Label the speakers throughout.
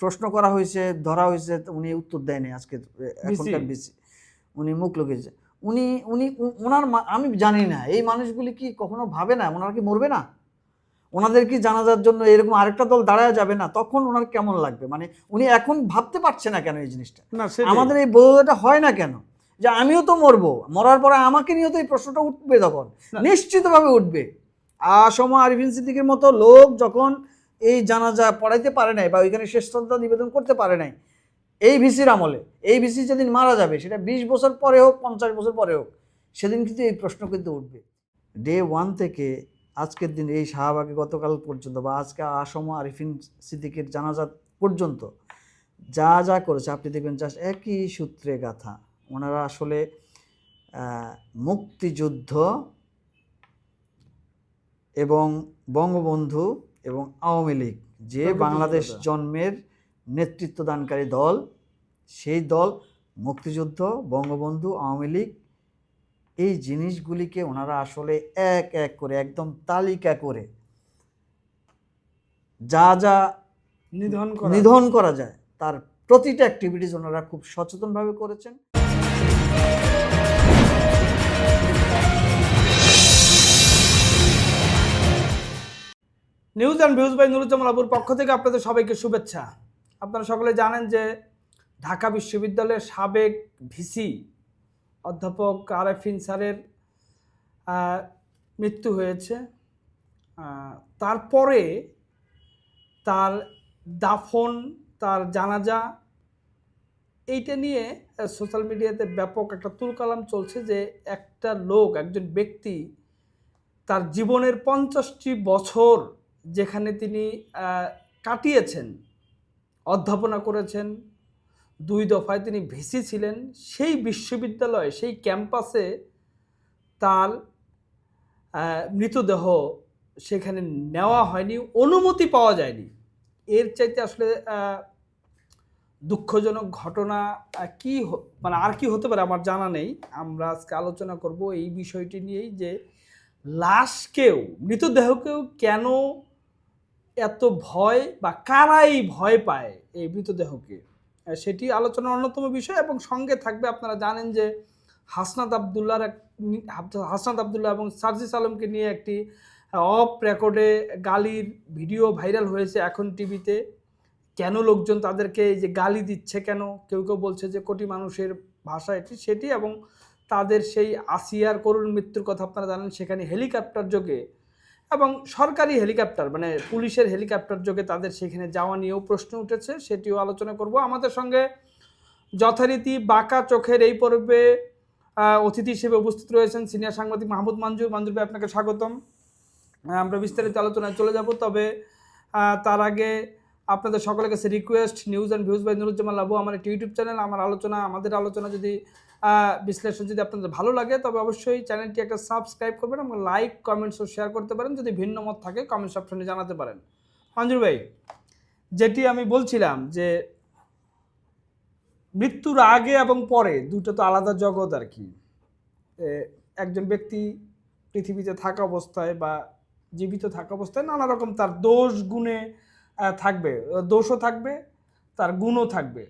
Speaker 1: প্রশ্ন করা হয়েছে ধরা হয়েছে উনি উত্তর দেয়নি আজকে এখনকার? বিসি। উনি মুখ লুকিয়েছে। উনি উনি ওনার আমি জানি না এই মানুষগুলি কি কখনো ভাবে না ওনারা কি মরবে না? ওনাদের কি জানাজার জন্য এরকম আরেকটা দল দাঁড়ায় যাবে না? তখন ওনার কেমন লাগবে? মানে উনি এখন ভাবতে পারছে না কেন এই জিনিসটা? আমাদের এই বোধটা হয় না কেন? যে আমিও তো মরবো মরার পরে আমাকে নিয়েও তো এই প্রশ্নটা উঠবে তখন। নিশ্চিতভাবে উঠবে। আসম আরিফিন সিদ্দিকের মতো লোক যখন এই জানাজা পড়াইতে পারে নাই বা ওইখানে শেষ শ্রদ্ধা নিবেদন করতে পারে নাই, এই ভিসির আমলে, এই ভিসি যেদিন মারা যাবে, সেটা বিশ বছর পরে হোক, পঞ্চাশ বছর পরে হোক, সেদিন কিন্তু এই প্রশ্ন কিন্তু উঠবে। ডে ওয়ান থেকে আজকের দিন এই শাহবাগে গতকাল পর্যন্ত বা আজকে আসম আরিফিন সিদ্দিকের জানাজা পর্যন্ত যা যা করেছে, আপনি দেখবেন জাস্ট একই সূত্রে গাথা। ওনারা আসলে মুক্তিযুদ্ধ এবং বঙ্গবন্ধু এবং আওয়ামী লীগ যে বাংলাদেশ। জন্মের নেতৃত্বদানকারী দল সেই দল মুক্তিযুদ্ধ বঙ্গবন্ধু আওয়ামী লীগ এই জিনিসগুলিকে ওনারা আসলে এক এক করে একদম তালিকা করে যা যা
Speaker 2: নিধন
Speaker 1: নিধন করা যায় তার প্রতিটা অ্যাক্টিভিটিস ওনারা খুব সচেতনভাবে করেছেন
Speaker 2: news and views by Nuruzzaman আবুর পক্ষ থেকে আপনাদের সবাইকে শুভেচ্ছা। আপনারা সকলে জানেন যে ঢাকা বিশ্ববিদ্যালয়ের সাবেক ভিসি অধ্যাপক আরেফিন স্যারের মৃত্যু হয়েছে। তারপরে তার দাফন, তার জানাজা, এইটা নিয়ে সোশ্যাল মিডিয়াতে ব্যাপক একটা তুলকালাম চলছে যে একটা লোক, একজন ব্যক্তি তার জীবনের পঞ্চাশটি বছর যেখানে তিনি কাটিয়েছেন, অধ্যাপনা করেছেন, দুই দফায় তিনি ভিসি ছিলেন, সেই বিশ্ববিদ্যালয়ে, সেই ক্যাম্পাসে তার মৃতদেহ সেখানে নেওয়া হয়নি, অনুমতি পাওয়া যায়নি। এর চাইতে আসলে দুঃখজনক ঘটনা কি মানে আর কি হতে পারে আমার জানা নেই। আমরা আজকে আলোচনা করব এই বিষয়টি নিয়েই যে লাশকেও, মৃতদেহকেও কেন এত ভয় বা কারাই ভয় পায় এই মৃতদেহকে? সেটি আলোচনার অন্যতম বিষয় এবং সঙ্গে থাকবে আপনারা জানেন যে হাসনাত আবদুল্লার এক হাসনাত আবদুল্লাহ এবং সার্জিস আলমকে নিয়ে একটি অফ রেকর্ডে গালির ভিডিও ভাইরাল হয়েছে এখন টিভিতে। কেন লোকজন তাদেরকে এই যে গালি দিচ্ছে কেন? কেউ কেউ বলছে যে কোটি মানুষের ভাষা এটি সেটি এবং তাদের সেই আসিয়ার করুণ মৃত্যুর কথা আপনারা জানেন, সেখানে হেলিকপ্টার যোগে এবং সরকারি হেলিকপ্টার মানে পুলিশের হেলিকপ্টার যোগে তাদের সেখানে যাওয়া নিয়েও প্রশ্ন উঠেছে, সেটিও আলোচনা করব। আমাদের সঙ্গে যথারীতি বাঁকা চোখের এই পর্বে অতিথি হিসেবে উপস্থিত রয়েছেন সিনিয়র সাংবাদিক মাহমুদ মঞ্জুর। মঞ্জুর ভাই, আপনাকে স্বাগতম। আমরা বিস্তারিত আলোচনায় চলে যাব, তবে তার আগে আপনাদের সকলের কাছে request news and views by Nuruzzaman Labu, আমার একটি ইউটিউব চ্যানেল আমার আলোচনা, আমাদের আলোচনা যদি বিশ্লেষণ যদি আপনাদের ভালো লাগে, তবে অবশ্যই চ্যানেলটি একটা সাবস্ক্রাইব করবেন এবং লাইক কমেন্টস ও শেয়ার করতে পারেন, যদি ভিন্ন মত থাকে কমেন্টস অপশনে জানাতে পারেন। মঞ্জুর ভাই, যেটি আমি বলছিলাম যে, মৃত্যুর আগে এবং পরে দুটো তো আলাদা জগৎ আর কি। একজন ব্যক্তি পৃথিবীতে থাকা অবস্থায় বা জীবিত থাকা অবস্থায় নানা রকম তার দোষ, গুণে থাকবে দোষও থাকবে, তার গুণও থাকবে।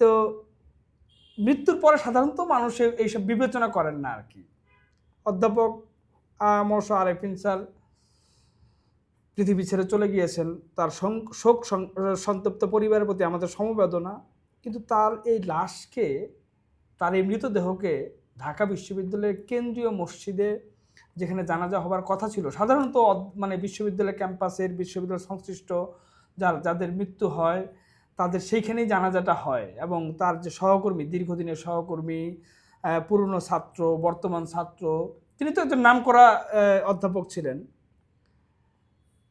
Speaker 2: তো মৃত্যুর পরে সাধারণত মানুষ এইসব বিবেচনা করেন না আর কি। অধ্যাপক মশ আরেফিন স্যার পৃথিবী ছেড়ে চলে গিয়েছেন, তার শোক সন্তপ্ত পরিবারের প্রতি আমাদের সমবেদনা, কিন্তু তার এই লাশকে, তার এই মৃতদেহকে ঢাকা বিশ্ববিদ্যালয়ের কেন্দ্রীয় মসজিদে যেখানে জানাজা হবার কথা ছিল। সাধারণত মানে বিশ্ববিদ্যালয় ক্যাম্পাসের বিশ্ববিদ্যালয় সংশ্লিষ্ট যার, যাদের মৃত্যু হয়, তাদের সেইখানেই জানাজাটা হয় এবং তার যে সহকর্মী, দীর্ঘদিনের সহকর্মী পুরনো ছাত্র, বর্তমান ছাত্র, তিনি তো একজন নামকরা অধ্যাপক ছিলেন।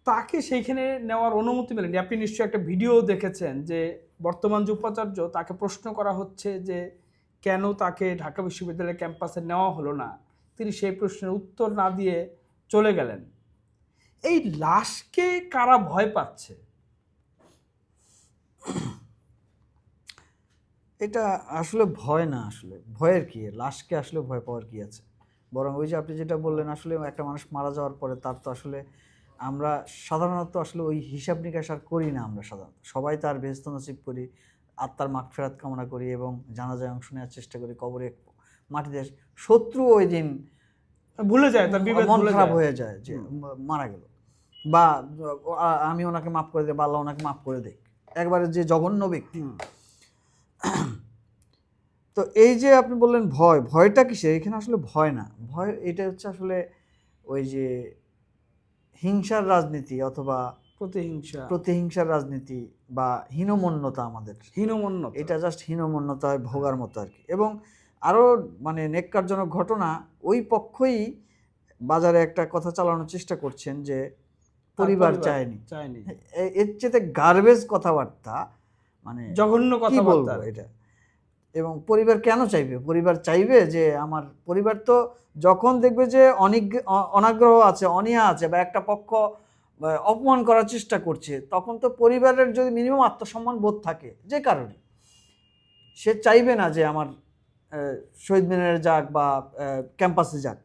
Speaker 2: তাকে সেইখানে নেওয়ার অনুমতি মেলেনি। আপনি নিশ্চয়ই একটা ভিডিও দেখেছেন যে বর্তমান যে উপাচার্য, তাকে প্রশ্ন করা হচ্ছে যে কেন তাকে ঢাকা বিশ্ববিদ্যালয়ের ক্যাম্পাসে নেওয়া হলো না? তিনি সেই প্রশ্নের উত্তর না দিয়ে চলে গেলেন। এই লাশকে কারা ভয় পাচ্ছে?
Speaker 1: এটা আসলে ভয় না আসলে। ভয়ের কি? লাশকে আসলে ভয় পাওয়ার কি আছে? বরং ওই যে আপনি যেটা বললেন, আসলে একটা মানুষ মারা যাওয়ার পরে তার তো আসলে আমরা সাধারণত আসলে ওই হিসাব নিকাশ আর করি না আমরা সাধারণত। সবাই তার বেহস্ত নসিব করি, আত্মার মাঠ ফেরাত কামনা করি এবং জানাজায় অংশ নেওয়ার চেষ্টা করি, কবরে মাটি দেশ শত্রু ওই দিন
Speaker 2: ভুলে যায় তার
Speaker 1: মন খারাপ হয়ে যায় যে মারা গেল। বা আমি ওনাকে মাফ করে দিই বা আল্লাহ ওনাকে মাফ করে দেয় একবারে যে জঘন্য ব্যক্তি। তো এই যে আপনি বললেন ভয় ভয়টা কিসের? এখানে আসলে ভয় না। ভয় এটা হচ্ছে আসলে ওই যে হিংসার রাজনীতি অথবা
Speaker 2: প্রতিহিংসা।
Speaker 1: প্রতিহিংসার রাজনীতি বা হীনমন্যতা আমাদের।
Speaker 2: হীনমন্য
Speaker 1: এটা জাস্ট হীনমন্যতায় ভোগার মতো আর কি। এবং আরও মানে নেককারজনক ঘটনা ওই পক্ষই বাজারে একটা কথা চালানোর চেষ্টা করছেন যে পরিবার চায়নি।
Speaker 2: চায়নি।
Speaker 1: এর চেয়ে গার্বেজ কথাবার্তা মানে
Speaker 2: জঘন্য কথাবার্তা।
Speaker 1: এটা? এবং পরিবার কেন চাইবে? পরিবার চাইবে যে আমার পরিবার তো যখন দেখবে যে অনিগ অনাগ্রহ আছে অনিয়া আছে বা একটা পক্ষ অপমান করার চেষ্টা করছে তখন তো পরিবারের যদি মিনিমাম আত্মসম্মান বোধ থাকে যে কারণে। সে চাইবে না যে আমার শহীদ মিনারে যাক বা ক্যাম্পাসে যাক।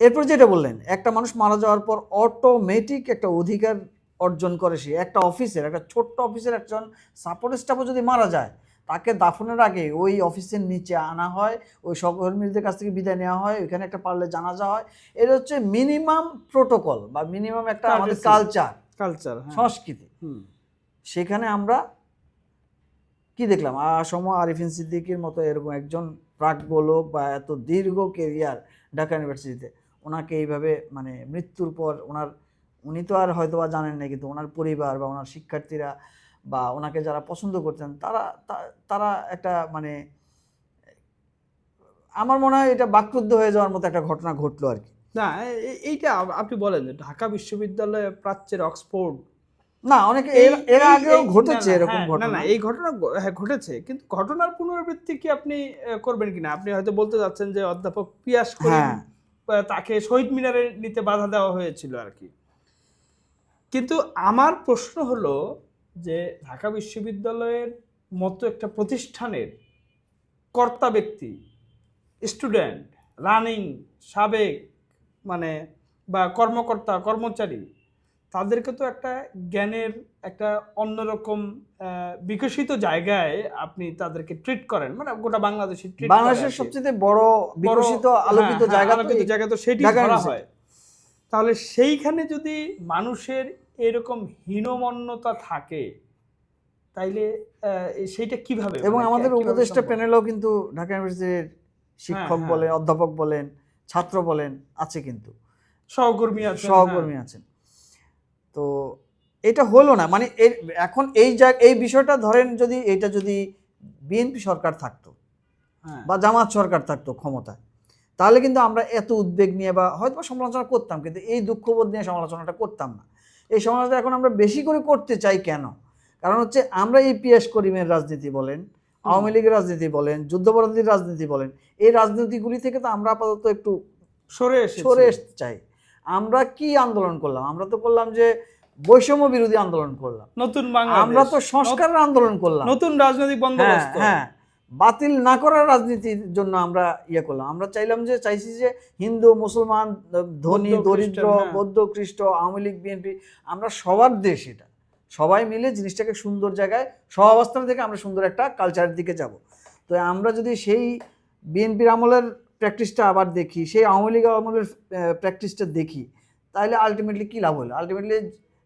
Speaker 1: এরপর যেটা বললেন একটা মানুষ মারা যাওয়ার পর অটোমেটিক একটা অধিকার অর্জন করে সে একটা অফিসের একটা ছোট্ট অফিসের একজন সাপোর্ট স্টাফও যদি মারা যায় তাকে দাফনের আগে ওই অফিসের নিচে আনা হয় ওই সহকর্মীদের কাছ থেকে বিদায় নেওয়া হয় ওইখানে একটা পারলে জানাজা হয়। এটা হচ্ছে মিনিমাম প্রোটোকল বা মিনিমাম একটা আমাদের কালচার
Speaker 2: কালচার
Speaker 1: সংস্কৃতি। সেখানে আমরা কি দেখলাম? আসম আরিফিন সিদ্দিকির মতো এরকম একজন প্রাজ্ঞলোক বা এত দীর্ঘ কেরিয়ার ঢাকা ইউনিভার্সিটিতে ওনাকে এইভাবে মানে মৃত্যুর পর ওনার, উনি তো আর হয়তো বা জানেন না কিন্তু ওনার পরিবার বা ওনার শিক্ষার্থীরা বা ওনাকে যারা পছন্দ করতেন, তারা তারা একটা মানে আমার মনে হয় এটা বাকরুদ্ধ হয়ে যাওয়ার মতো একটা ঘটনা ঘটলো আর কি।
Speaker 2: না এইটা আপনি বলেন ঢাকা বিশ্ববিদ্যালয়ে প্রাচ্যের অক্সফোর্ড
Speaker 1: না অনেকে এর আগেও ঘটেছে এরকম
Speaker 2: হ্যাঁ, না
Speaker 1: ঘটনা।
Speaker 2: না এই ঘটনা হ্যাঁ ঘটেছে। কিন্তু ঘটনার পুনরাবৃত্তি কি আপনি করবেন কিনা? আপনি হয়তো বলতে যাচ্ছেন যে অধ্যাপক পিয়াস
Speaker 1: হ্যাঁ।
Speaker 2: তাকে শহীদ মিনারে নিতে বাধা দেওয়া হয়েছিল আর কি। কিন্তু আমার প্রশ্ন হলো যে ঢাকা বিশ্ববিদ্যালয়ের মতো একটা প্রতিষ্ঠানের কর্তা ব্যক্তি স্টুডেন্ট রানিং সাবেক মানে বা কর্মকর্তা কর্মচারী তাদেরকে তো একটা জ্ঞানের একটা অন্যরকম বিকশিত জায়গায় আপনি তাদেরকে ট্রিট করেন মানে গোটা বাংলাদেশে
Speaker 1: বাংলাদেশের সবচেয়ে বড় বিকশিত আলোকিত
Speaker 2: হ্যাঁ,
Speaker 1: জায়গা
Speaker 2: হ্যাঁ, আলোকিত জায়গা তো সেটি
Speaker 1: ইউনিভার্সিটি।
Speaker 2: হয় তাহলে সেইখানে যদি মানুষের এরকম হীনমন্যতা থাকে তাইলে সেইটা কীভাবে
Speaker 1: এবং
Speaker 2: মানে
Speaker 1: আমাদের উপদেষ্টা? প্যানেলও কিন্তু ঢাকা ইউনিভার্সিটির শিক্ষক
Speaker 2: হ্যাঁ।
Speaker 1: বলেন অধ্যাপক বলেন ছাত্র বলেন আছে কিন্তু
Speaker 2: সহকর্মী
Speaker 1: সহকর্মী আছেন তো এটা হলো না। মানে এর এখন এই জায়গা এই বিষয়টা ধরেন যদি এটা যদি বিএনপি সরকার থাকতো
Speaker 2: হ্যাঁ,
Speaker 1: বা জামাত সরকার থাকতো ক্ষমতায় তাহলে কিন্তু আমরা এত উদ্বেগ নিয়ে বা হয়তো বা সমালোচনা করতাম কিন্তু এই দুঃখবোধ নিয়ে সমালোচনাটা করতাম না। এই সমালোচনা এখন আমরা বেশি করে করতে চাই কেন? কারণ হচ্ছে আমরা এই পিএস করিমের রাজনীতি বলেন আওয়ামী লীগের রাজনীতি বলেন যুদ্ধপরাধীর রাজনীতি বলেন এই রাজনীতিগুলি থেকে তো আমরা আপাতত একটু
Speaker 2: সরে
Speaker 1: সরে আসতে চাই। আমরা কি আন্দোলন করলাম? আমরা তো করলাম যে বৈষম্য বিরোধী আন্দোলন করলাম।
Speaker 2: নতুন
Speaker 1: আমরা তো সংস্কারের আন্দোলন করলাম।
Speaker 2: নতুন রাজনৈতিক
Speaker 1: হ্যাঁ
Speaker 2: বন্দোবস্ত।
Speaker 1: হ্যাঁ বাতিল না করার রাজনীতির জন্য আমরা ইয়ে করলাম। আমরা চাইলাম যে চাইছি যে হিন্দু মুসলমান ধনী দরিদ্র
Speaker 2: হ্যাঁ।
Speaker 1: বৌদ্ধ খ্রিস্ট আওয়ামী লীগ বিএনপি আমরা সবার দেশ এটা। সবাই মিলে জিনিসটাকে সুন্দর জায়গায় সহাবস্থান থেকে আমরা সুন্দর একটা কালচারের দিকে যাব। তো আমরা যদি সেই বিএনপির আমলের প্র্যাকটিসটা আবার দেখি। সেই আওয়ামী লীগ আমলের প্র্যাকটিসটা দেখি। তাহলে আলটিমেটলি কী লাভ হলো? আলটিমেটলি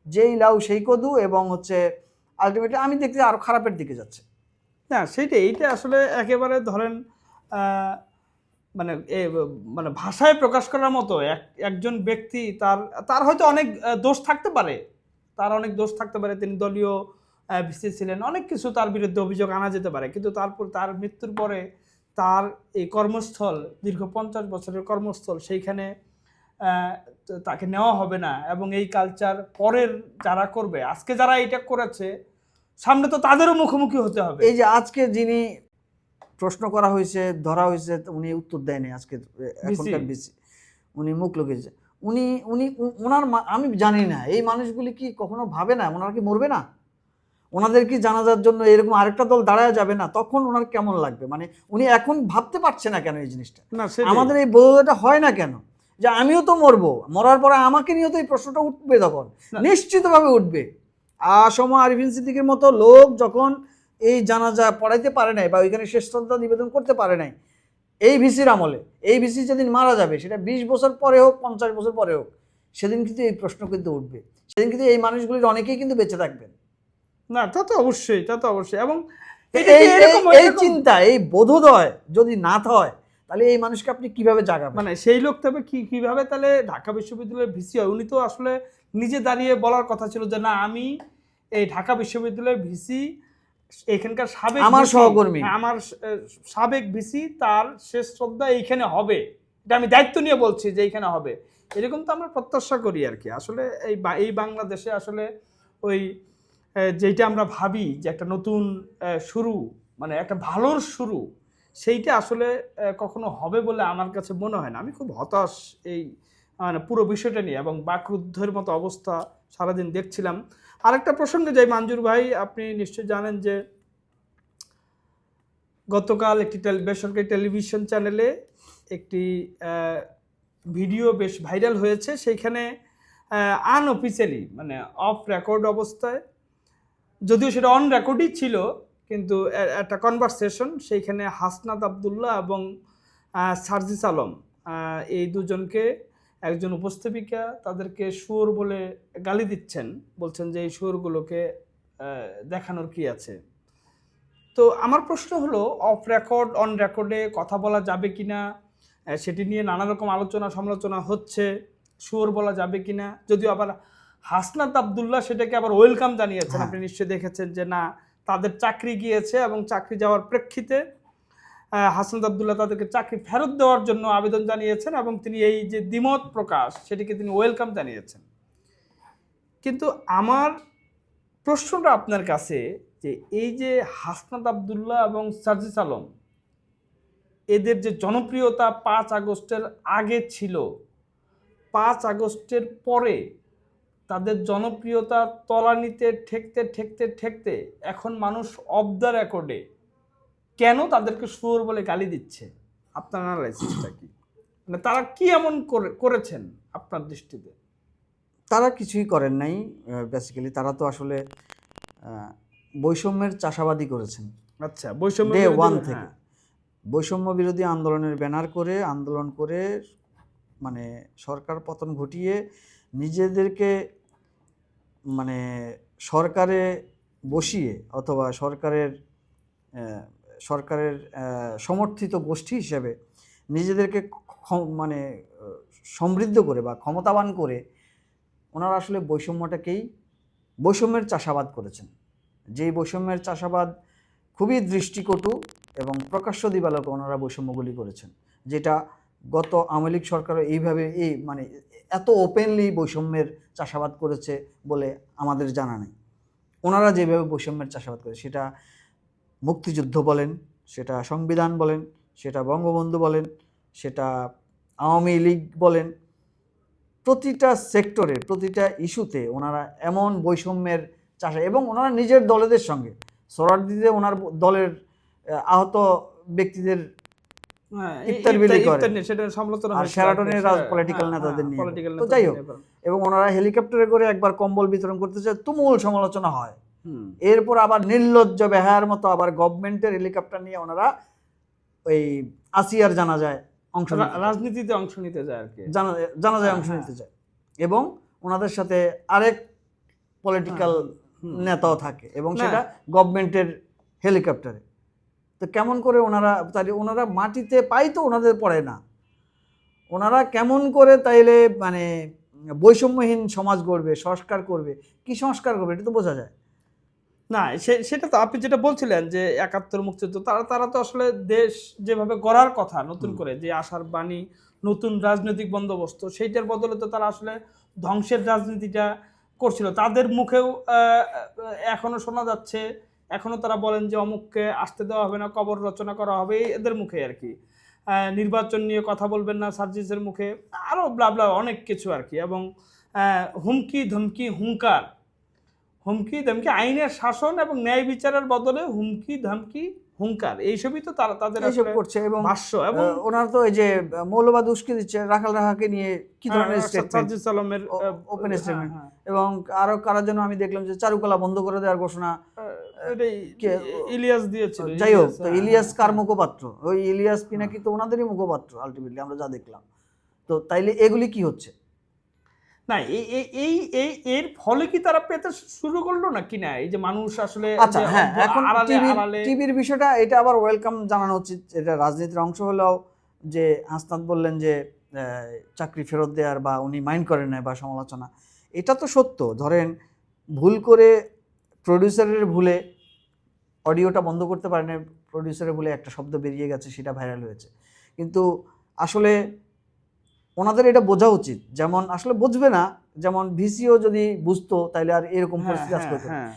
Speaker 1: যেই লাউ সেই কদু এবং হচ্ছে আলটিমেটলি আমি দেখতে আরও খারাপের দিকে যাচ্ছে।
Speaker 2: না, সেইটাই। এইটা আসলে একেবারে ধরেন মানে এ মানে ভাষায় প্রকাশ করার মতো এক, একজন ব্যক্তি তার তার হয়তো অনেক দোষ থাকতে পারে। তার অনেক দোষ থাকতে পারে। তিনি দলীয় ভিসি ছিলেন। অনেক কিছু তার বিরুদ্ধে অভিযোগ আনা যেতে পারে। কিন্তু তারপর, তার মৃত্যুর পরে তার এই কর্মস্থল দীর্ঘ পঞ্চাশ বছরের কর্মস্থল সেইখানে তাকে নেওয়া হবে না। এবং এই কালচার পরের যারা করবে আজকে যারা এটা করেছে সামনে তো তাদেরও মুখোমুখি হতে হবে।
Speaker 1: এই যে আজকে যিনি প্রশ্ন করা হয়েছে ধরা হয়েছে উনি উত্তর দেয়নি আজকে এখনকার বিসি। উনি মুখ লুকিয়েছে। উনি উনি ওনার মা- আমি জানি না এই মানুষগুলি কি কখনো ভাবে না? ওনারা কি মরবে না? ওনাদের কি জানাজার জন্য এরকম আরেকটা দল দাঁড়ায় যাবে না? তখন ওনার কেমন লাগবে? মানে উনি এখন ভাবতে পারছে না কেন এই জিনিসটা? আমাদের এই বোধটা হয় না কেন? যে আমিও তো মরবো মরার পরে আমাকে নিয়ে তো এই প্রশ্নটা উঠবে তখন। নিশ্চিতভাবে উঠবে। আসম আরিফিন সিদ্দিকের মতো লোক যখন এই জানাজা পড়াইতে পারে নাই বা ওইখানে শেষ শ্রদ্ধা নিবেদন করতে পারে নাই এই ভিসির আমলে এই ভিসি যেদিন মারা যাবে সেটা বিশ বছর পরে হোক পঞ্চাশ বছর পরে হোক সেদিন কিন্তু এই প্রশ্ন কিন্তু উঠবে। সেদিন কিন্তু এই মানুষগুলির অনেকেই কিন্তু বেঁচে থাকবেন।
Speaker 2: না তা তো অবশ্যই তা তো অবশ্যই। এবং
Speaker 1: এই চিন্তা এই বোধোদয় যদি না হয় তাহলে এই মানুষকে আপনি কীভাবে জাগাবেন?
Speaker 2: মানে সেই লোক তবে কি কীভাবে? তাহলে ঢাকা বিশ্ববিদ্যালয়ের ভিসি হয়। উনি তো আসলে নিজে দাঁড়িয়ে বলার কথা ছিল যে না আমি এই ঢাকা বিশ্ববিদ্যালয়ের ভিসি এখানকার সাবেক
Speaker 1: আমার সহকর্মী।
Speaker 2: হ্যাঁ, আমার সাবেক ভিসি তার শেষ শ্রদ্ধা এইখানে হবে। এটা আমি দায়িত্ব নিয়ে বলছি যে এইখানে হবে। এরকম তো আমরা প্রত্যাশা করি আর কি। আসলে এই এই বাংলাদেশে আসলে ওই যেটা আমরা ভাবি যে একটা নতুন শুরু মানে একটা ভালোর শুরু, সেইটা আসলে কখনো হবে বলে আমার কাছে মনে হয় না। আমি খুব হতাশ এই মানে পুরো বিষয়টা নিয়ে এবং বাকরুদ্ধের মতো অবস্থা সারাদিন দেখছিলাম। আরেকটা প্রসঙ্গে যাই, মঞ্জুর ভাই, আপনি নিশ্চয়ই জানেন যে গতকাল একটি বেসরকারি টেলিভিশন চ্যানেলে একটি ভিডিও বেশ ভাইরাল হয়েছে। সেইখানে আনঅফিসিয়ালি মানে অফ রেকর্ড অবস্থায় যদিও সেটা অন রেকর্ডই ছিল, কিন্তু একটা কনভারসেশন সেইখানে হাসনাত আবদুল্লাহ এবং সার্জিস আলম এই দুজনকে একজন উপস্থাপিকা তাদেরকে সুর বলে গালি দিচ্ছেন, বলছেন যে এই সুরগুলোকে দেখানোর কি আছে? তো আমার প্রশ্ন হলো অফ রেকর্ড অন রেকর্ডে কথা বলা যাবে কি না সেটি নিয়ে নানা রকম আলোচনা সমালোচনা হচ্ছে, সুর বলা যাবে কি না যদিও আবার হাসনাত আবদুল্লাহ সেটাকে আবার ওয়েলকাম জানিয়েছেন
Speaker 1: হ্যাঁ।
Speaker 2: আপনি নিশ্চয়ই দেখেছেন যে না তাদের চাকরি গিয়েছে এবং চাকরি যাওয়ার প্রেক্ষিতে হাসনাত আবদুল্লাহ তাদেরকে চাকরি ফেরত দেওয়ার জন্য আবেদন জানিয়েছেন এবং তিনি এই যে দ্বিমত প্রকাশ সেটিকে তিনি ওয়েলকাম জানিয়েছেন কিন্তু আমার প্রশ্নটা আপনার কাছে যে এই যে হাসনাত আবদুল্লাহ এবং সার্জিস আলম এদের যে জনপ্রিয়তা পাঁচ আগস্টের আগে ছিল পাঁচ আগস্টের পরে তাদের জনপ্রিয়তা তলানিতে ঠেকতে ঠেকতে ঠেকতে এখন মানুষ অফ দ্য রেকর্ডে কেন তাদেরকে সুর বলে গালি দিচ্ছে? আপনার অ্যানালাইসিসটা কি? মানে তারা কি এমন করে- করেছেন আপনার দৃষ্টিতে?
Speaker 1: তারা কিছুই করেন নাই বেসিক্যালি তারা তো আসলে বৈষম্যের চাষাবাদই করেছেন।
Speaker 2: আচ্ছা বৈষম্য
Speaker 1: ডে ওয়ান
Speaker 2: হ্যাঁ।
Speaker 1: থেকে। বৈষম্য বিরোধী আন্দোলনের ব্যানার করে আন্দোলন করে মানে সরকার পতন ঘটিয়ে নিজেদেরকে মানে সরকারে বসিয়ে অথবা সরকারের সরকারের সমর্থিত গোষ্ঠী হিসেবে নিজেদেরকে মানে সমৃদ্ধ করে বা ক্ষমতাবান করে ওনারা আসলে বৈষম্যটাকেই বৈষম্যের চাষাবাদ করেছেন। যেই বৈষম্যের চাষাবাদ খুবই দৃষ্টিকটু এবং প্রকাশ্য দিবালোকে ওনারা বৈষম্যগুলি করেছেন। যেটা গত আওয়ামী লীগ সরকারও এইভাবে, এই মানে এত ওপেনলি বৈষম্যের চাষাবাদ করেছে বলে আমাদের জানা নেই। ওনারা যেভাবে বৈষম্যের চাষাবাদ করে, সেটা মুক্তিযুদ্ধ বলেন, সেটা সংবিধান বলেন, সেটা বঙ্গবন্ধু বলেন, সেটা আওয়ামী লীগ বলেন, প্রতিটা সেক্টরে প্রতিটা ইস্যুতে ওনারা এমন বৈষম্যের চাষা, এবং ওনারা নিজের দলেদের সঙ্গে সোরারদিতে ওনার দলের আহত ব্যক্তিদের এবং ওনারা হেলিকপ্টারে করে একবার কম্বল বিতরণ করতে তুমুল সমালোচনা হয়। এরপর আবার নির্লজ্জ বেহায়ার মতো আবার গভর্নমেন্টের হেলিকপ্টার নিয়ে ওনারা ওই আসিয়ার জানা যায় অংশ
Speaker 2: রাজনীতিতে অংশ নিতে যায় আর কি।
Speaker 1: জানা জানা যায়
Speaker 2: হ্যাঁ,
Speaker 1: অংশ
Speaker 2: হ্যাঁ।
Speaker 1: নিতে চায়। এবং ওনাদের সাথে আরেক পলিটিক্যাল নেতাও থাকে এবং সেটা গভর্নমেন্টের হেলিকপ্টারে তো কেমন করে ওনারা তাহলে ওনারা মাটিতে পাই তো ওনাদের পড়ে না। ওনারা কেমন করে তাইলে মানে বৈষম্যহীন সমাজ গড়বে সংস্কার করবে? কি সংস্কার করবে এটা তো বোঝা যায়।
Speaker 2: না সে- সেটা তো আপনি যেটা বলছিলেন যে একাত্তর মুক্তিযুদ্ধ তারা তারা তো আসলে দেশ যেভাবে গড়ার কথা নতুন করে যে আশার বাণী নতুন রাজনৈতিক বন্দোবস্ত সেইটার বদলে তো তারা আসলে ধ্বংসের রাজনীতিটা করছিল। তাদের মুখেও আহ, এখনও শোনা যাচ্ছে এখনও তারা বলেন যে অমুককে আসতে দেওয়া হবে না, কবর রচনা করা হবে এদের মুখে আর কি। নির্বাচন নিয়ে কথা বলবেন না সার্জিসের মুখে আরও ব্লাবলা অনেক কিছু আর কি। এবং হুমকি, ধমকি হুঙ্কার হুমকি, ধমকি, আইনের শাসন এবং ন্যায় বিচারের বদলে হুমকি, ধমকি হুঙ্কার এইসবই তো তারা তাদের
Speaker 1: এইসব করছে এবং
Speaker 2: ভাষ্য এবং
Speaker 1: ওনার তো এই যে মৌলবাদ উস্কে দিচ্ছে রাখাল রাহাকে নিয়ে কি ধরনের
Speaker 2: হ্যাঁ,
Speaker 1: স্টেটমেন্ট
Speaker 2: সালামের
Speaker 1: ও-
Speaker 2: আহ,
Speaker 1: open
Speaker 2: হ্যাঁ। হ্যাঁ।
Speaker 1: এবং আরও কারার জন্য আমি দেখলাম যে চারুকলা বন্ধ করে দেওয়ার ঘোষণা
Speaker 2: ইলিয়াস দিয়েছিল
Speaker 1: যাই হোক
Speaker 2: ইলিয়াস,
Speaker 1: তো ইলিয়াস কার। মুখপাত্র ওই ইলিয়াস পিনাকি তো ওনাদেরই মুখপাত্র আলটিমেটলি আমরা যা দেখলাম তো তাইলে এগুলি কি হচ্ছে
Speaker 2: না এই এই- এই এর ফলে কি তারা পেতে শুরু করল না কি না? এই যে মানুষ আসলে
Speaker 1: আচ্ছা হ্যাঁ এখন টিভির বিষয়টা এটা আবার ওয়েলকাম জানানো উচিত। এটা রাজনীতির অংশ হলেও যে হাসনাত বললেন যে চাকরি ফেরত দেওয়ার বা উনি মাইন্ড করেন না বা সমালোচনা এটা তো সত্য। ধরেন ভুল করে প্রডিউসারের ভুলে অডিওটা বন্ধ করতে পারেন প্রডিউসারের ভুলে একটা শব্দ বেরিয়ে গেছে সেটা ভাইরাল হয়েছে। কিন্তু আসলে ওনাদের এটা বোঝা উচিত যেমন আসলে বুঝবে না যেমন ভিসিও যদি বুঝতো তাহলে আর এরকম
Speaker 2: হ্যাঁ,
Speaker 1: পরিস্থিতি
Speaker 2: হ্যাঁ,
Speaker 1: করতো।
Speaker 2: হ্যাঁ।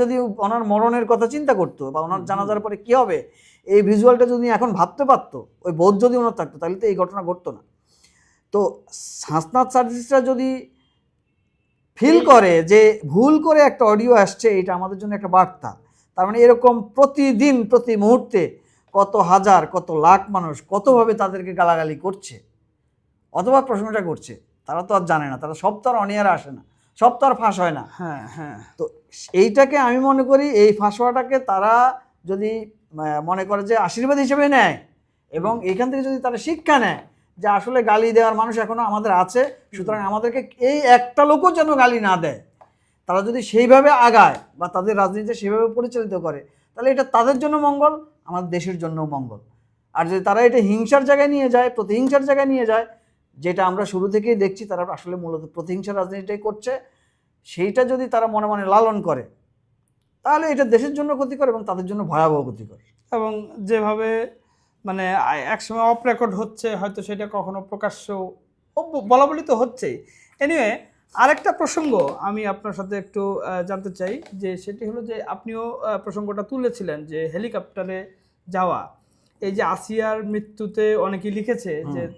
Speaker 1: যদি ওনার মরণের কথা চিন্তা করতো বা ওনার। জানাজার পরে কি হবে এই ভিজুয়ালটা যদি এখন ভাবতে পারতো ওই বোধ যদি ওনার থাকতো তাহলে তো এই ঘটনা ঘটতো না তো হাসনাত সার্ভিসটা যদি ফিল করে যে ভুল করে একটা অডিও আসছে এটা আমাদের জন্য একটা বার্তা তার মানে এরকম প্রতিদিন প্রতি মুহূর্তে কত হাজার কত লাখ মানুষ কতভাবে তাদেরকে গালাগালি করছে অথবা প্রশ্নটা করছে তারা তো আর জানে না তারা সব তো আর অনিয়ারে আসে না সব তো আর ফাঁস হয় না।
Speaker 2: হ্যাঁ হ্যাঁ।
Speaker 1: তো এইটাকে আমি মনে করি এই ফাঁস হওয়াটাকে তারা যদি মনে করে যে আশীর্বাদ হিসেবে নেয় এবং এখান থেকে যদি তারা শিক্ষা নেয় যে আসলে গালি দেওয়ার মানুষ এখনও আমাদের আছে সুতরাং আমাদেরকে এই একটা লোকও যেন গালি না দেয়। তারা যদি সেইভাবে আগায় বা তাদের রাজনীতি সেভাবে পরিচালিত করে তাহলে এটা তাদের জন্য মঙ্গল আমাদের দেশের জন্যও মঙ্গল। আর যদি তারা এটা হিংসার জায়গায় নিয়ে যায় প্রতিহিংসার জায়গায় নিয়ে যায় যেটা আমরা শুরু থেকেই দেখছি, তারা আসলে মূলত প্রতিহিংসার রাজনীতিটাই করছে। সেইটা যদি তারা মনে মনে লালন করে, তাহলে এটা দেশের জন্য ক্ষতিকর এবং তাদের জন্য ভয়াবহ ক্ষতিকর।
Speaker 2: এবং যেভাবে মানে একসময় অফ রেকর্ড হচ্ছে, হয়তো সেটা কখনো প্রকাশ্য বলা বলি তো হচ্ছেই। এনিওয়ে আরেকটা প্রসঙ্গ আমি আপনার সাথে একটু জানতে চাই, যে সেটি হলো যে আপনিও প্রসঙ্গটা তুলেছিলেন যে হেলিকপ্টারে যাওয়া। এই যে আসিয়ার মৃত্যুতে অনেকেই লিখেছে যে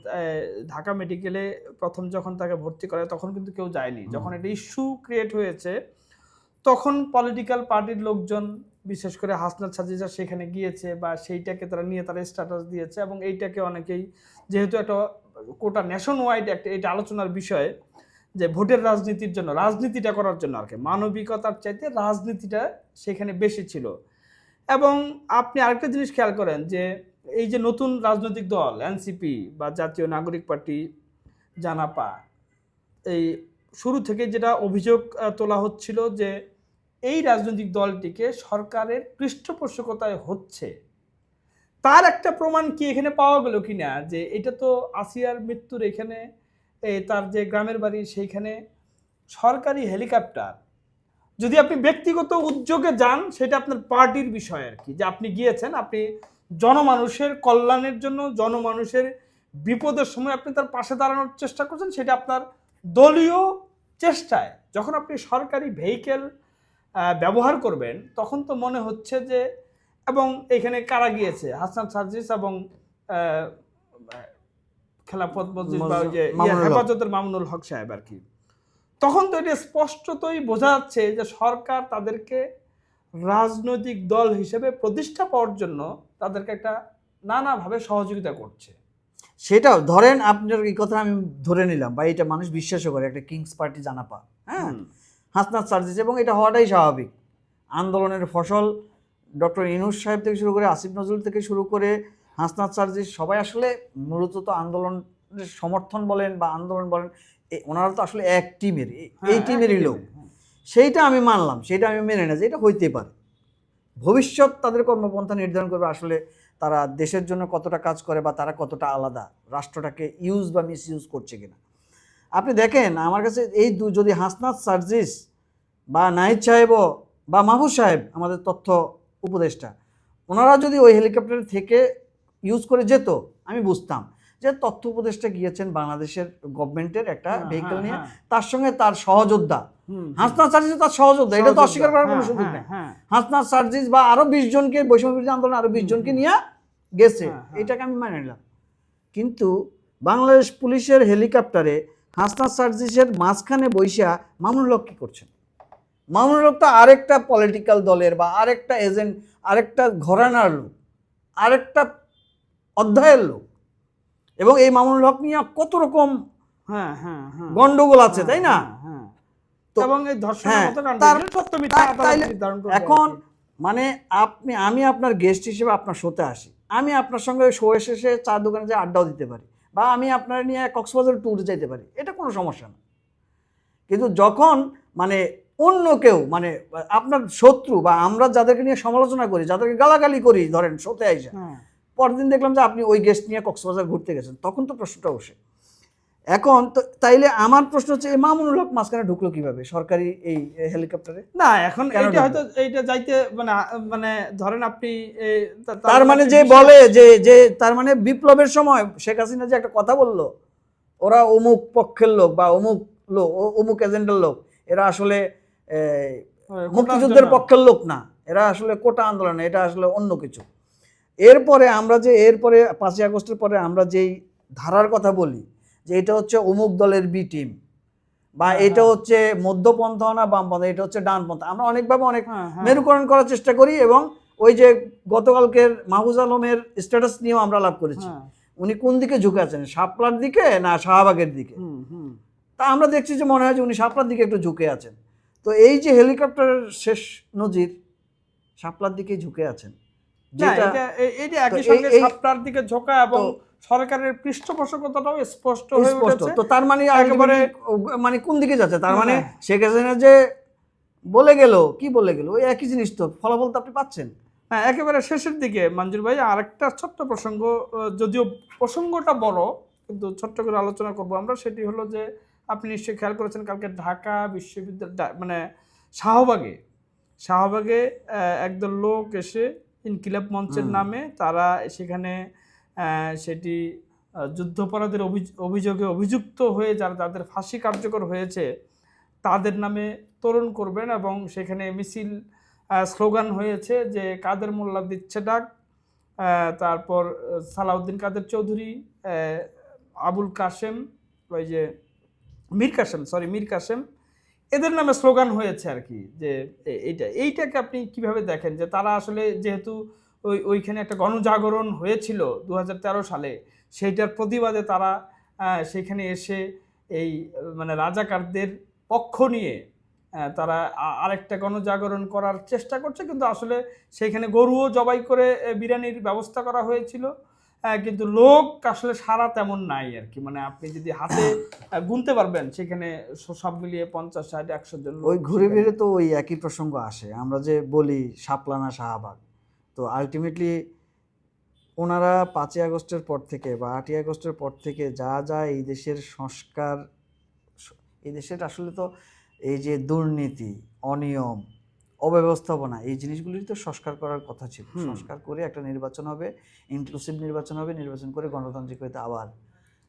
Speaker 2: ঢাকা মেডিকেলে প্রথম যখন তাকে ভর্তি করে তখন কিন্তু কেউ যায়নি। যখন এটা ইস্যু ক্রিয়েট হয়েছে তখন পলিটিক্যাল পার্টির লোকজন বিশেষ করে হাসনাত সাজিজা সেখানে গিয়েছে বা সেইটাকে তারা নিয়ে তারা স্ট্যাটাস দিয়েছে এবং এইটাকে অনেকেই যেহেতু একটা কোটা ন্যাশন ওয়াইড একটা এটা আলোচনার বিষয় যে ভোটের রাজনীতির জন্য রাজনীতিটা করার জন্য আর কি মানবিকতার চাইতে রাজনীতিটা সেখানে বেশি ছিল। এবং আপনি আরেকটা জিনিস খেয়াল করেন যে এই যে নতুন রাজনৈতিক দল, এনসিপি বা জাতীয় নাগরিক পার্টি, জানাপা, এই শুরু থেকে যেটা অভিযোগ তোলা হচ্ছিল যে এই রাজনৈতিক দলটিকে সরকারের পৃষ্ঠপোষকতায় হচ্ছে। তার একটা প্রমাণ কি এখানে পাওয়া গেল কিনা? যে এটা তো আসিয়ার মৃত্যুর এখানে তার যে গ্রামের বাড়ি সেইখানে সরকারি হেলিকপ্টার। যদি আপনি ব্যক্তিগত উদ্যোগে যান, সেটা আপনার পার্টির বিষয় আর কি। যে আপনি গিয়েছেন, আপনি জনমানুষের কল্যাণের জন্য জনমানুষের বিপদের সময় আপনি তার পাশে দাঁড়ানোর চেষ্টা করছেন সেটা আপনার দলীয় চেষ্টায়। যখন আপনি সরকারি ভেহিকেল ব্যবহার করবেন তখন তো মনে হচ্ছে যে এবং এখানে কারা গিয়েছে? হাসান সার্জিস এবং মসজিদ বা যে ইয়ে। হেফাজতের মামুনুল হক সাহেব আর কি। তখন তো এটা স্পষ্টতই বোঝা যাচ্ছে যে সরকার তাদেরকে রাজনৈতিক দল হিসেবে প্রতিষ্ঠা পাওয়ার জন্য তাদেরকে একটা নানাভাবে সহযোগিতা করছে
Speaker 1: সেটাও ধরেন আপনার এই কথা আমি ধরে নিলাম বা এটা মানুষ বিশ্বাসও করে একটা কিংস পার্টি জানাপা হ্যাঁ। হাসনাত সার্জিস এবং এটা হওয়াটাই স্বাভাবিক আন্দোলনের ফসল ডক্টর ইনুস সাহেব থেকে শুরু করে আসিফ নজরুল থেকে শুরু করে হাসনাত সার্জিস সবাই আসলে মূলত তো আন্দোলনের সমর্থন বলেন বা আন্দোলন বলেন এ- ওনারা তো আসলে এক টিমের এই টিমেরই লোক
Speaker 2: হ্যাঁ।
Speaker 1: সেইটা আমি মানলাম সেটা আমি মেনে না যে এটা হইতে পারে। ভবিষ্যৎ তাদের কর্মপন্থা নির্ধারণ করবে, আসলে তারা দেশের জন্য কতটা কাজ করে বা তারা কতটা আলাদা, রাষ্ট্রটাকে ইউজ বা মিস ইউজ করছে কিনা। আপনি দেখেন, আমার কাছে এই দু, যদি হাসনাত সার্জিস বা নাহিদ সাহেবও বা মাহবুব সাহেব আমাদের তথ্য উপদেষ্টা, ওনারা যদি ওই হেলিকপ্টার থেকে ইউজ করে যেত, আমি বুঝতাম। যে তথ্য উপদেষ্টা গিয়েছেন বাংলাদেশের গভর্নমেন্টের একটা
Speaker 2: হ্যাঁ,
Speaker 1: ভেহিকেল
Speaker 2: হ্যাঁ,
Speaker 1: নিয়ে
Speaker 2: হ্যাঁ।
Speaker 1: তার সঙ্গে তার সহযোদ্ধা। হাসনাত সার্জিস তার সহযোদ্ধা এটা তো অস্বীকার করার কোনো
Speaker 2: হ্যাঁ,
Speaker 1: সুযোগ
Speaker 2: হ্যাঁ,
Speaker 1: নেই
Speaker 2: হ্যাঁ।
Speaker 1: হাসনাত সার্জিস বা আরও বিশ জনকে বৈষম্য বিরোধী আন্দোলন আরও বিশ জনকে নিয়ে গেছে
Speaker 2: হ্যাঁ, হ্যাঁ।
Speaker 1: এটাকে আমি মানে নিলাম কিন্তু বাংলাদেশ পুলিশের হেলিকপ্টারে হাসনাত সার্জিসের মাঝখানে বৈশা মামুনুল হক কি করছেন মামুনুল হক তো আরেকটা পলিটিক্যাল দলের বা আরেকটা এজেন্ট আরেকটা ঘরানার লোক আরেকটা অধ্যায়ের লোক এবং এই মামুনুল হক নিয়ে কত রকম
Speaker 2: হ্যাঁ হ্যাঁ হ্যাঁ।
Speaker 1: গন্ডগোল আছে তাই না?
Speaker 2: হ্যাঁ, হ্যাঁ।
Speaker 1: তো-
Speaker 2: এবং এই
Speaker 1: হ্যাঁ, এখন মানে আপনি আমি আপনার গেস্ট হিসেবে আপনার শোতে আসি। আমি আপনার সঙ্গে শো শেষে চা দোকানে যে আড্ডাও দিতে পারি বা আমি আপনার নিয়ে কক্সবাজার ট্যুর যেতে পারি এটা কোনো সমস্যা না। কিন্তু যখন মানে অন্য কেউ মানে আপনার শত্রু বা আমরা যাদেরকে নিয়ে সমালোচনা করি যাদেরকে গালাগালি করি ধরেন শোতে আইসা
Speaker 2: হ্যাঁ।
Speaker 1: পরদিন দেখলাম যে আপনি ওই গেস্ট নিয়ে কক্সবাজার ঘুরতে গেছেন। তখন তো প্রশ্নটা ওঠে এখন তো তাইলে আমার প্রশ্ন হচ্ছে এই মামুনুল হক মাঝখানে ঢুকলো কীভাবে? সরকারি এই হেলিকপ্টারে?
Speaker 2: না এখন এইটা হয়তো এইটা যাইতে মানে মানে ধরেন আপনি
Speaker 1: তার মানে যে বলে যে যে তার মানে বিপ্লবের সময় শেখ হাসিনা যে একটা কথা বলল ওরা অমুক পক্ষের লোক বা অমুক লোক অমুক এজেন্ডার লোক এরা আসলে মুক্তিযুদ্ধের পক্ষের লোক না এরা আসলে কোটা আন্দোলন এটা আসলে অন্য কিছু। এরপরে আমরা যে এরপরে পাঁচই আগস্টের পরে আমরা যেই ধারার কথা বলি যে এটা হচ্ছে অমুক দলের বি টিম বা
Speaker 2: হ্যাঁ,
Speaker 1: এটা
Speaker 2: হ্যাঁ।
Speaker 1: হচ্ছে মধ্যপন্থা না বামপন্থা এটা হচ্ছে ডানপন্থা আমরা অনেকভাবে অনেক
Speaker 2: হ্যাঁ।
Speaker 1: মেরুকরণ করার চেষ্টা করি এবং ওই যে গতকালকের মাহবুজ আলমের স্ট্যাটাস নিয়েও আমরা লাভ করেছি উনি কোন দিকে ঝুঁকে আছেন শাপলার দিকে না শাহবাগের দিকে। তা আমরা দেখছি যে মনে হয় যে উনি শাপলার দিকে একটু ঝুঁকে আছেন তো এই যে হেলিকপ্টারের শেষ নজির শাপলার দিকে ঝুঁকে আছেন
Speaker 2: এটা- এ- এইটা
Speaker 1: তো
Speaker 2: একই সঙ্গে
Speaker 1: এই-
Speaker 2: দিকে ঝোঁকা এবং সরকারের পৃষ্ঠপোষকতাটাও স্পষ্ট হয়ে উঠেছে।
Speaker 1: তো তার মানে
Speaker 2: একেবারে-
Speaker 1: মানে কোন দিকে যাচ্ছে? তার মানে
Speaker 2: হ্যাঁ।
Speaker 1: শেখ হাসিনা যে বলে গেল কি বলে গেল? ওই একই জিনিস তো ফলাফল তো আপনি পাচ্ছেন।
Speaker 2: হ্যাঁ একেবারে শেষের দিকে মঞ্জুর ভাই আরেকটা ছোট্ট প্রসঙ্গ যদিও প্রসঙ্গটা বড় কিন্তু ছোট্ট করে আলোচনা করব আমরা সেটি হলো যে আপনি নিশ্চয়ই খেয়াল করেছেন কালকে ঢাকা বিশ্ববিদ্যালয় মানে শাহবাগে শাহবাগে একদল লোক এসে ইনকিলাব মঞ্চের নামে তারা সেখানে সেটি যুদ্ধাপরাধের অভি- অভিযোগে অভিযুক্ত হয়ে যারা তাদের ফাঁসি কার্যকর হয়েছে তাদের নামে তোরণ করবেন এবং সেখানে মিছিল স্লোগান হয়েছে যে কাদের মোল্লা দিচ্ছে ডাক তারপর সালাউদ্দিন কাদের চৌধুরী আবুল কাশেম ওই যে মীর কাশেম সরি মীর কাশেম এদের নামে স্লোগান হয়েছে আর কি, যে এইটা, এইটাকে আপনি কীভাবে দেখেন? যে তারা আসলে যেহেতু ওই, ওইখানে একটা গণজাগরণ হয়েছিল দু হাজার তেরো সালে, সেইটার প্রতিবাদে তারা সেখানে এসে এই মানে রাজাকারদের পক্ষ নিয়ে তারা আরেকটা গণজাগরণ করার চেষ্টা করছে। কিন্তু আসলে সেইখানে গরুও জবাই করে বিরিয়ানির ব্যবস্থা করা হয়েছিল। কিন্তু লোক আসলে সারা তেমন নাই আর কি। মানে আপনি যদি হাতে গুনতে পারবেন সেখানে সব মিলিয়ে পঞ্চাশ ষাট একশো জন
Speaker 1: ওই ঘুরে ফিরে তো ওই একই প্রসঙ্গ আসে। আমরা যে বলি শাপলানা শাহবাগ তো আলটিমেটলি ওনারা পাঁচই আগস্টের পর থেকে বা আটই আগস্টের পর থেকে যা যা এই দেশের সংস্কার এই দেশের আসলে তো এই যে দুর্নীতি অনিয়ম অব্যবস্থাপনা এই জিনিসগুলির তো সংস্কার করার কথা ছিল। সংস্কার করে একটা নির্বাচন হবে ইনক্লুসিভ নির্বাচন হবে নির্বাচন করে গণতান্ত্রিক হইতে আবার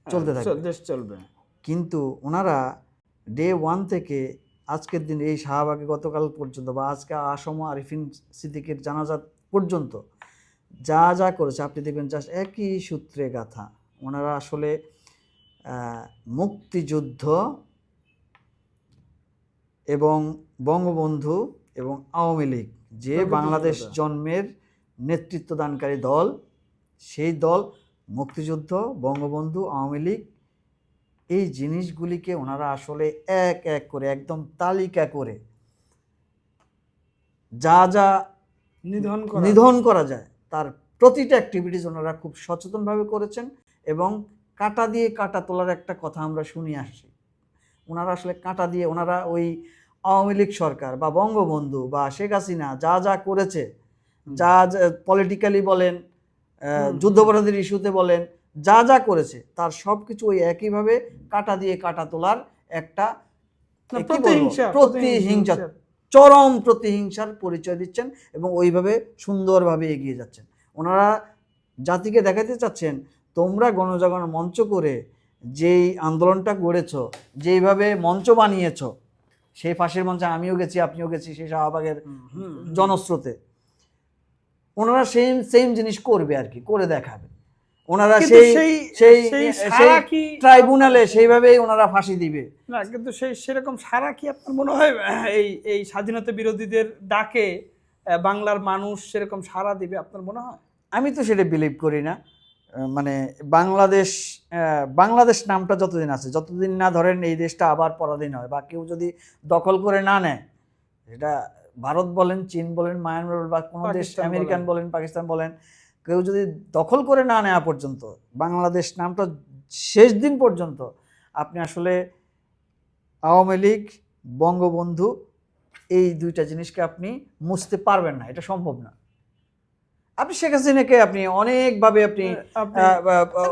Speaker 1: চলতে
Speaker 2: হ্যাঁ,
Speaker 1: থাকবে।
Speaker 2: দেশ চলবে।
Speaker 1: কিন্তু ওনারা ডে ওয়ান থেকে আজকের দিন এই শাহবাগে গতকাল পর্যন্ত বা আজকে আসম আরিফিন সিদ্দিকের জানাজাত পর্যন্ত যা যা করেছে আপনি দেখবেন জাস্ট একই সূত্রে গাথা। ওনারা আসলে মুক্তিযুদ্ধ এবং বঙ্গবন্ধু এবং আওয়ামী লীগ যে বাংলাদেশ। জন্মের নেতৃত্বদানকারী দল সেই দল মুক্তিযুদ্ধ বঙ্গবন্ধু আওয়ামী লীগ এই জিনিসগুলিকে ওনারা আসলে এক এক করে একদম তালিকা করে যা যা
Speaker 2: নিধন
Speaker 1: নিধন করা যায় তার প্রতিটা অ্যাক্টিভিটিস ওনারা খুব সচেতনভাবে করেছেন এবং কাটা দিয়ে কাটা তোলার একটা কথা আমরা শুনে আসছি ওনারা আসলে কাটা দিয়ে ওনারা ওই আওয়ামী লীগ সরকার বা বঙ্গবন্ধু বা শেখ হাসিনা যা যা করেছে যা পলিটিক্যালি বলেন। যুদ্ধপরাধীর ইস্যুতে বলেন যা যা করেছে তার সব কিছু ওই একইভাবে কাটা দিয়ে কাটা তোলার একটা
Speaker 2: প্রতিহিংসা।
Speaker 1: চরম প্রতিহিংসার পরিচয় দিচ্ছেন এবং ওইভাবে সুন্দরভাবে এগিয়ে যাচ্ছেন। ওনারা জাতিকে দেখাতে চাচ্ছেন তোমরা গণজাগরণ মঞ্চ করে যেই আন্দোলনটা গড়েছ যেইভাবে মঞ্চ বানিয়েছ সেই ফাঁসের মঞ্চে আমিও গেছি আপনিও গেছি সেই শাহবাগের। জনস্রোতে। ওনারা সেম সেম জিনিস করবে আর কি করে দেখাবে। ওনারা সেই
Speaker 2: সেই
Speaker 1: সেই ট্রাইব্যুনালে সেইভাবেই ওনারা ফাঁসি দিবে।
Speaker 2: না কিন্তু সেই সেরকম সারা কি আপনার মনে হয় এই এই স্বাধীনতা বিরোধীদের ডাকে বাংলার মানুষ সেরকম সারা দিবে আপনার মনে হয়?
Speaker 1: আমি তো সেটা বিলিভ করি না। মানে বাংলাদেশ বাংলাদেশ নামটা যতদিন আছে যতদিন না ধরেন এই দেশটা আবার পরাধীন হয় বা কেউ যদি দখল করে না নেয় এটা ভারত বলেন চীন বলেন মায়ানমার বলেন বা কোনো দেশ আমেরিকান বলেন। পাকিস্তান বলেন কেউ যদি দখল করে না নেওয়া পর্যন্ত বাংলাদেশ নামটা শেষ দিন পর্যন্ত আপনি আসলে আওয়ামী লীগ বঙ্গবন্ধু এই দুইটা জিনিসকে আপনি মুছতে পারবেন না এটা সম্ভব না। আপনি শেখ হাসিনাকে আপনি অনেকভাবে আপনি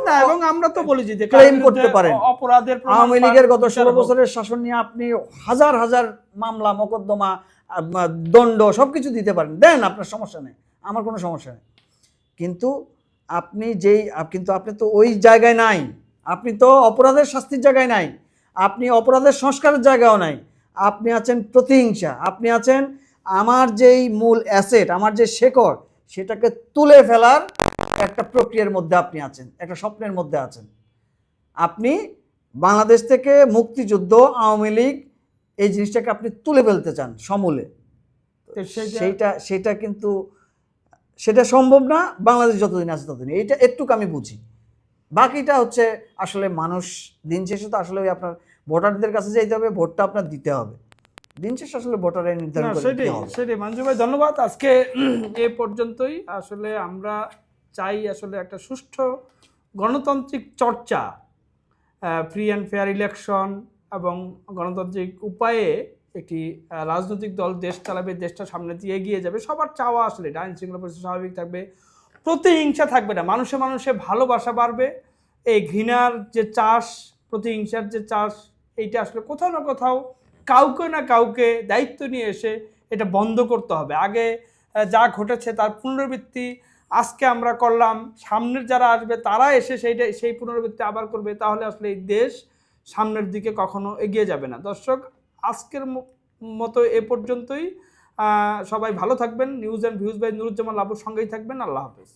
Speaker 2: না এবং আমরা তো বলি যে কার
Speaker 1: করতে পারেন।
Speaker 2: অপরাধের
Speaker 1: আওয়ামী লীগের গত ষোলো। বছরের শাসন নিয়ে আপনি হাজার হাজার মামলা মোকদ্দমা দণ্ড সব কিছু দিতে পারেন। দেন আপনার সমস্যা নেই আমার কোনো সমস্যা নেই। কিন্তু আপনি যেই কিন্তু আপনি তো ওই জায়গায় নাই। আপনি তো অপরাধের শাস্তির জায়গায় নাই। আপনি অপরাধের সংস্কারের জায়গাও নাই। আপনি আছেন প্রতিহিংসা। আপনি আছেন আমার যেই মূল অ্যাসেট আমার যে শেকড় সেটাকে তুলে ফেলার একটা প্রক্রিয়ার মধ্যে আপনি আছেন একটা স্বপ্নের মধ্যে আছেন। আপনি বাংলাদেশ থেকে মুক্তিযুদ্ধ আওয়ামী লীগ এই জিনিসটাকে আপনি তুলে ফেলতে চান সমূলে।
Speaker 2: সেইটা
Speaker 1: সেটা কিন্তু সেটা সম্ভব না বাংলাদেশ যতদিন আছে ততদিন। এইটা একটুকু আমি বুঝি। বাকিটা হচ্ছে আসলে মানুষ দিন শেষে তো আসলে ওই আপনার ভোটারদের কাছে যেতে হবে ভোটটা আপনার দিতে হবে। দিন শেষে আসলে ভোটাররাই নির্ধারণ
Speaker 2: সেটাই সেটাই। মঞ্জু ভাই ধন্যবাদ। আজকে এ পর্যন্তই। আসলে আমরা চাই আসলে একটা সুষ্ঠু গণতান্ত্রিক চর্চা ফ্রি অ্যান্ড ফেয়ার ইলেকশন এবং গণতান্ত্রিক উপায়ে একটি রাজনৈতিক দল দেশ চালাবে দেশটা সামনে দিয়ে এগিয়ে যাবে। সবার চাওয়া আসলে আইন শৃঙ্খলা পরিস্থিতি স্বাভাবিক থাকবে। প্রতিহিংসা থাকবে না। মানুষে মানুষে ভালোবাসা বাড়বে। এই ঘৃণার যে চাষ প্রতিহিংসার যে চাষ এইটা আসলে কোথাও না কোথাও কাউকে না কাউকে দায়িত্ব নিয়ে এসে এটা বন্ধ করতে হবে। আগে যা ঘটেছে তার পুনরাবৃত্তি আজকে আমরা করলাম, সামনের যারা আসবে তারা এসে সেইটা, সেই পুনরাবৃত্তি আবার করবে, তাহলে আসলে এই দেশ সামনের দিকে কখনো এগিয়ে যাবে না। দর্শক, আজকের মতো এ পর্যন্তই। সবাই ভালো থাকবেন। News and views by Nuruzzaman লাবুর সঙ্গেই থাকবেন। আল্লাহ হাফেজ।